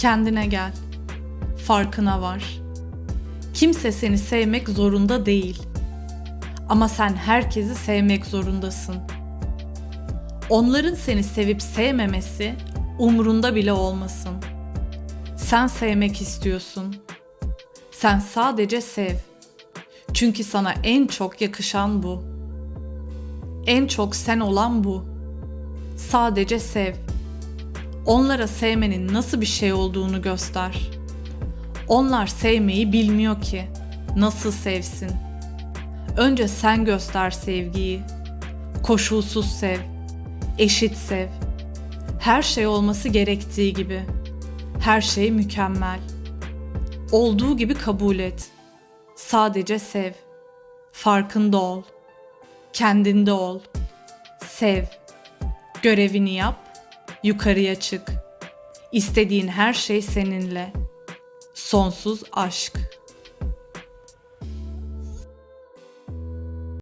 Kendine gel. Farkına var. Kimse seni sevmek zorunda değil. Ama sen herkesi sevmek zorundasın. Onların seni sevip sevmemesi umrunda bile olmasın. Sen sevmek istiyorsun. Sen sadece sev. Çünkü sana en çok yakışan bu. En çok sen olan bu. Sadece sev. Onlara sevmenin nasıl bir şey olduğunu göster. Onlar sevmeyi bilmiyor ki. Nasıl sevsin? Önce sen göster sevgiyi. Koşulsuz sev. Eşit sev. Her şey olması gerektiği gibi. Her şey mükemmel. Olduğu gibi kabul et. Sadece sev. Farkında ol. Kendinde ol. Sev. Görevini yap. Yukarıya çık. İstediğin her şey seninle. Sonsuz aşk.